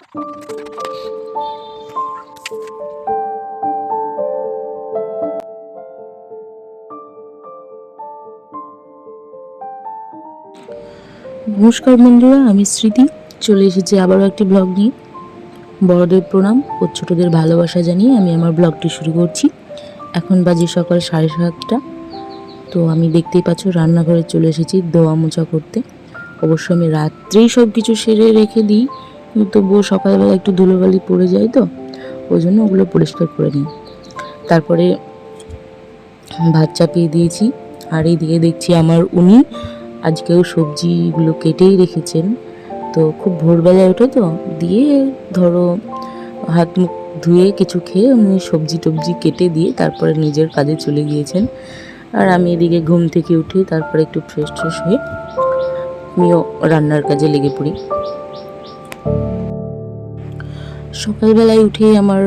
নমস্কার বন্ধুরা, আমি স্মৃতি। চলে এসেছি আবারও একটি ব্লগ নিয়ে। বড়দের প্রণাম ও ছোটদের ভালোবাসা জানিয়ে আমি আমার ব্লগটি শুরু করছি। এখন বাজে সকাল সাড়ে সাতটা। তো আমি দেখতেই পাচ্ছ, রান্নাঘরে চলে এসেছি দোয়া মোছা করতে। অবশ্য আমি রাত্রেই সব কিছু সেরে রেখে দিই। তবুও সকালবেলা একটু ধুলোবালি পড়ে যায় তো, ওই জন্য ওগুলো পরিষ্কার করে নিই। তারপরে ভাত চাপিয়ে দিয়েছি, আর এইদিকে দেখছি আমার উনি আজকেও সবজিগুলো কেটেই রেখেছেন। তো খুব ভোরবেলায় ওঠে তো, দিয়ে ধরো হাত মুখ ধুয়ে কিছু খেয়ে উনি সবজি টবজি কেটে দিয়ে তারপরে নিজের কাজে চলে গিয়েছেন। আর আমি এদিকে ঘুম থেকে উঠে তারপরে একটু ফ্রেশ ট্রেশ হয়ে আমিও রান্নার কাজে লেগে পড়ি। সকালবেলায় উঠে আমার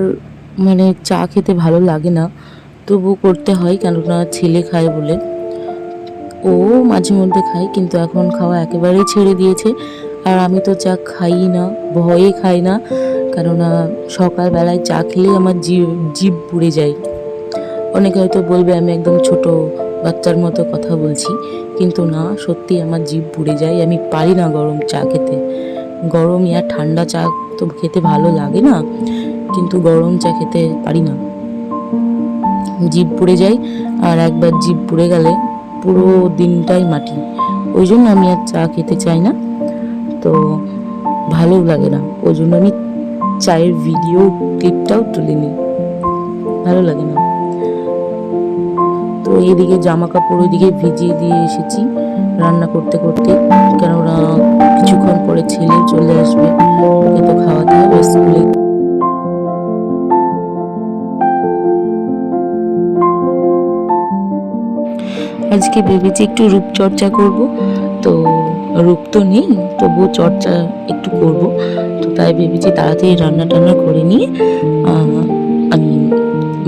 মানে চা খেতে ভালো লাগে না। তবু করতে হয়, কেননা ছেলে খায় বলে। ও মাঝে মধ্যে খায়, কিন্তু এখন খাওয়া একেবারেই ছেড়ে দিয়েছে। আর আমি তো চা খাই না, ভয়ে খাই না, কেননা সকালবেলায় চা খেলে আমার জিভ জিভ পুড়ে যায়। অনেকে হয়তো বলবে, আমি একদম ছোট বাচ্চার মতো কথা বলছি, কিন্তু না, সত্যি আমার জিভ পুড়ে যায়, আমি পারি না গরম চা খেতে। গরম আর ঠান্ডা চা তো খেতে ভালো লাগে না, কিন্তু গরম চা খেতে পারি না। জিভ পুড়ে যায় আর একবার জিভ পুড়ে গেলে পুরো দিনটাই মাটি। ওই জন্য আমি আর চা খেতে চাই না। তো ভালো লাগে না। ওই জন্য আমি চায়ের ভিডিও ক্লিপটাও তুলে নিই। ভালো লাগে না। তো এদিকে জামা কাপড় ওইদিকে ভিজিয়ে দিয়ে এসেছি। রান্না করতে করতে কেননা কিছুক্ষণ পরে ছেলে চলে আসবে। ওকে তো খাওয়াতে হবে স্কুলে। আজকে ভেবেছি একটু রূপচর্চা করব। তো রূপ তো নেই, তবুও চর্চা একটু করব। তো তাই ভেবেছি তাড়াতাড়ি রান্না টান্না করে নিয়ে আমি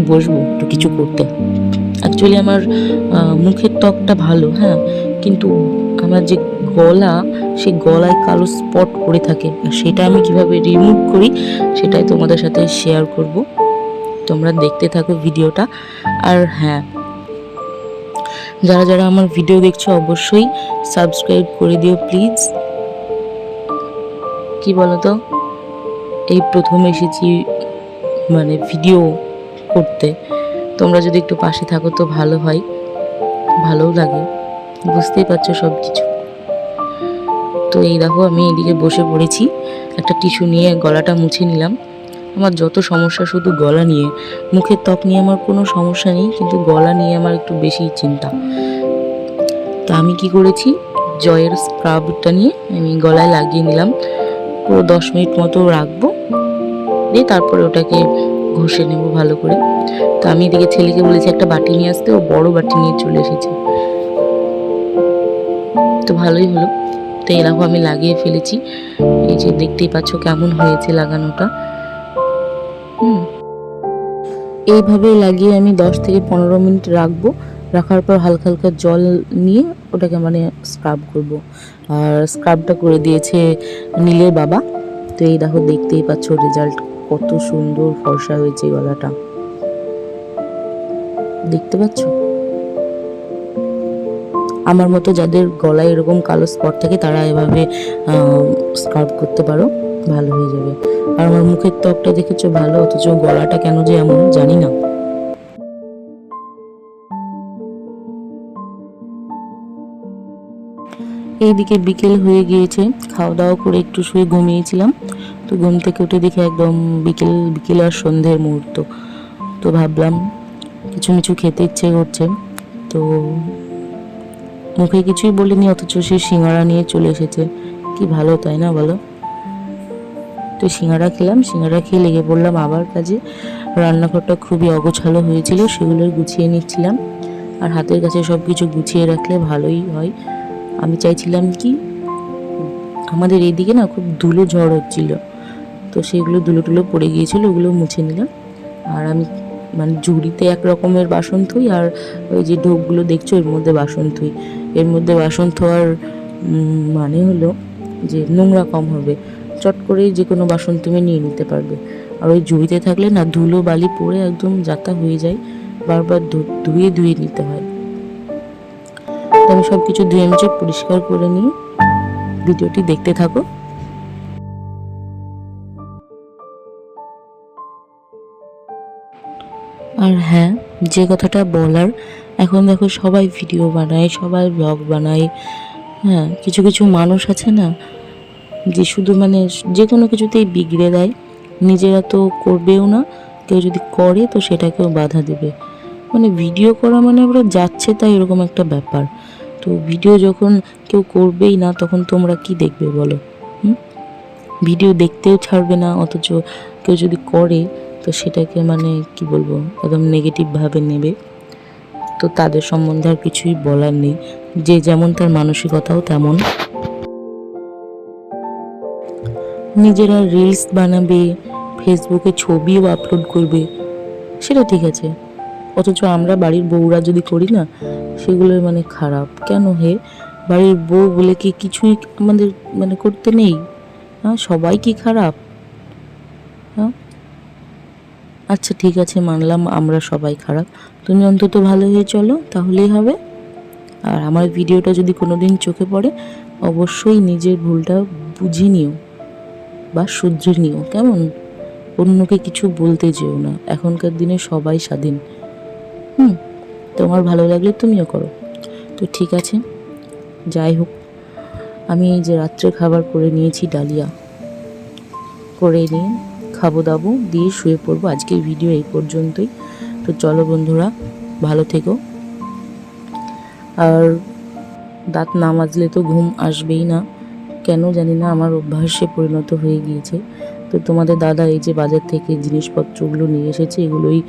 বসবো একটু কিছু করতে। অ্যাকচুয়ালি আমার মুখের ত্বকটা ভালো হ্যাঁ। কিন্তু আমার যে গলা সেই গলায় কালো স্পট পড়ে থাকে। আর সেটা আমি কীভাবে রিমুভ করি, সেটাই তোমাদের সাথে শেয়ার করব। তোমরা দেখতে থাকো ভিডিওটা। আর হ্যাঁ যারা যারা আমার ভিডিও দেখছ, অবশ্যই সাবস্ক্রাইব করে দিও প্লিজ কি বলতো? এই প্রথম এসেছি মানে ভিডিও করতে। তোমরা যদি একটু পাশে থাকো তো ভালো হয়, ভালোও লাগে। বুঝতেই পারছ সব কিছু তো এই দেখো, আমি এদিকে বসে পড়েছি। একটা টিস্যু নিয়ে গলাটা মুছে নিলাম। আমার যত সমস্যা, শুধু গলা নিয়ে। মুখের ত্বক নিয়ে আমার কোনো সমস্যা নেই, কিন্তু গলা নিয়ে আমার একটু বেশি চিন্তা। তো আমি কি করেছি? জয়ের স্ক্রাবটা নিয়ে আমি গলায় লাগিয়ে নিলাম। পুরো দশ মিনিট মতো রাখব। দিয়ে তারপরে ওটাকে ঘষে নেব ভালো করে। তো আমি এদিকে ছেলেকে বলেছি, একটা বাটি নিয়ে আসতে। ও বড় বাটি নিয়ে চলে এসেছে। তো ভালোই হলো। তো এরকম আমি লাগিয়ে ফেলেছি। এই যে দেখতেই পাচ্ছ কেমন হয়েছে লাগানোটা। হুম। এইভাবে লাগিয়ে আমি দশ থেকে পনেরো মিনিট রাখব। রাখার পর হালকা হালকা জল নিয়ে ওটাকে মানে স্ক্রাব করব। আর স্ক্রাবটা করে দিয়েছে নীলের বাবা। তো এই দেখো দেখতেই পাচ্ছ রেজাল্ট কত সুন্দর ফর্সা হয়েছে গলাটা। দেখতে পাচ্ছ? আমার মতো যাদের গলায় এরকম কালো স্পট থাকে, তারা এভাবে স্ক্রাব করতে পারো, ভালো হয়ে যাবে। আর আমার মুখের ত্বকটা দেখেছ ভালো, অথচ গলাটা কেন যে এমন জানি না। এইদিকে বিকেল হয়ে গিয়েছে খাওয়া দাওয়া করে একটু শুয়ে ঘুমিয়েছিলাম। তো ঘুম থেকে উঠে দেখে একদম বিকেল বিকেল আর সন্ধ্যের মুহূর্ত। তো ভাবলাম কিছু কিছু খেতে ইচ্ছে করছে। তো মুখে কিছুই বলিনি, অথচ সে সিঙ্গারা নিয়ে চলে এসেছে। কি ভালো, তাই না বলো? তো সিঙ্গারা খেলাম, সিঙ্গারা খেয়ে লেগে পড়লাম আবার কাজে। রান্নাঘরটা খুবই অগোছালো হয়েছিল, সেগুলো গুছিয়ে নিচ্ছিলাম। আর হাতের কাছে সব কিছু গুছিয়ে রাখলে ভালোই হয়। আমি চাইছিলাম কি, আমাদের এইদিকে না খুব ধুলো ঝড় হচ্ছিল। তো সেগুলো ধুলো টুলো পড়ে গিয়েছিল, ওগুলো মুছে নিলাম। আর আমি মানে ঝুড়িতে এক রকমের বাসন থুই, আর ওই যে ঢোকগুলো দেখছ এর মধ্যে বাসন থুই। এর মধ্যে বাসন উম, মানে হলো যে নোংরা কম হবে। চট করে যে কোনো বাসন তুমি নিয়ে নিতে পারবে। আর ওই জুড়িতে থাকলে না ধুলো বালি পড়ে একদম যাতা হয়ে যায় বারবার ধুয়ে ধুয়ে নিতে হয়। আমি সব কিছু ধুয়ে মুছে পরিষ্কার করে নিয়ে ভিডিওটি দেখতে থাকো। আর হ্যাঁ যে কথাটা বলার এখন দেখো সবাই ভিডিও বানায়, সবাই ব্লগ বানায়। হ্যাঁ কিছু কিছু মানুষ আছে না, যে শুধু মানে যে কোনো কিছুতেই বিগড়ে দেয়। নিজেরা তো করবেও না, কেউ যদি করে তো সেটাকেও বাধা দেবে। মানে ভিডিও করা মানে ওরা যাচ্ছে তাই এরকম একটা ব্যাপার। তো ভিডিও যখন কেউ করবেই না, তখন তোমরা কি দেখবে বলো? ভিডিও দেখতেও ছাড়বে না, অথচ কেউ যদি করে, তো সেটাকে মানে কি বলব, একদম নেগেটিভভাবে নেবে। তো তাদের সম্বন্ধে আর কিছুই বলার নেই। যে যেমন তার মানসিকতাও তেমন। নিজেরা রিলস বানাবে ফেসবুকে ছবিও আপলোড করবে, সেটা ঠিক আছে। অথচ আমরা বাড়ির বউরা যদি করি না সেগুলো মানে খারাপ। কেন হে? বাড়ির বউ বলে কি কিছুই আমাদের মানে করতে নেই? হ্যাঁ সবাই কি খারাপ হ্যাঁ আচ্ছা ঠিক আছে, মানলাম আমরা সবাই খারাপ। তুমি অন্তত ভালো হয়ে চলো, তাহলেই হবে। আর আমার ভিডিওটা যদি কোনো দিন চোখে পড়ে, অবশ্যই নিজের ভুলটা বুঝে নিও বা শুধরে নিও। কেমন? অন্যকে কিছু বলতে যেও না। এখনকার দিনে সবাই স্বাধীন। হুম, তোমার ভালো লাগলে তুমিও করো। তো ঠিক আছে, যাই হোক, আমি এই যে রাত্রে খাবার করে নিয়েছি ডালিয়া, করে নিয়ে খাব দাবো, দিয়ে শুয়ে পড়ব। আজকের ভিডিও এই পর্যন্তই। তো চলো বন্ধুরা, ভালো থেকো। আর দাঁত না মাজলে তো ঘুম আসবেই না। কেন জানি না, আমার অভ্যাসে পরিণত হয়ে গিয়েছে। তো তোমাদের দাদা এই যে বাজার থেকে জিনিসপত্রগুলো নিয়ে এসেছে, এগুলোই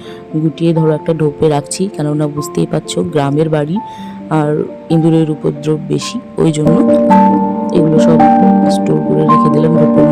গুটিয়ে ধরো একটা ঢোপে রাখছি। কেননা বুঝতেই পারছ, গ্রামের বাড়ি আর ইঁদুরের উপদ্রব বেশি। ওই জন্য এগুলো সব স্টোর করে রেখে দিলাম ঢোপের